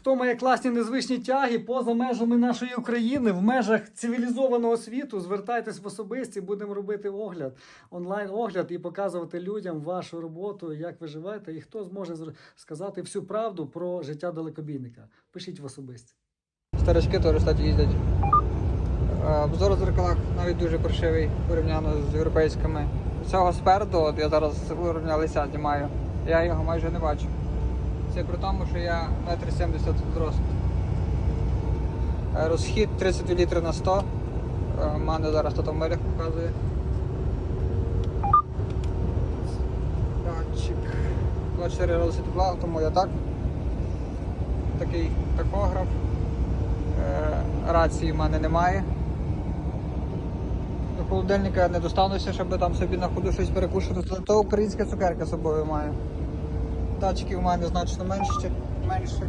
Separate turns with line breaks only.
хто має класні незвичні тяги поза межами нашої України, в межах цивілізованого світу, звертайтесь в особисті, будемо робити огляд, онлайн-огляд і показувати людям вашу роботу, як ви живете, і хто зможе сказати всю правду про життя далекобійника. Пишіть в особисті.
Старички теж кстати, їздять. Е, Обзор в зеркалах навіть дуже паршивий порівняно з європейськими. Цього спереду, от я зараз уровня лиця знімаю, я його майже не бачу. Це при тому, що я 1,70 м зросту. Е, Розхід 32 літри на 100. Е, У мене зараз тут в милях показує. Датчик. 24 градуси тепла, тому я так. Такий такограф. Е, Рації в мене немає. До холодильника я не достануся, щоб там собі на ходу щось перекушати. Зато українська цукерка з собою маю. Тачки в мене значно менше. менше.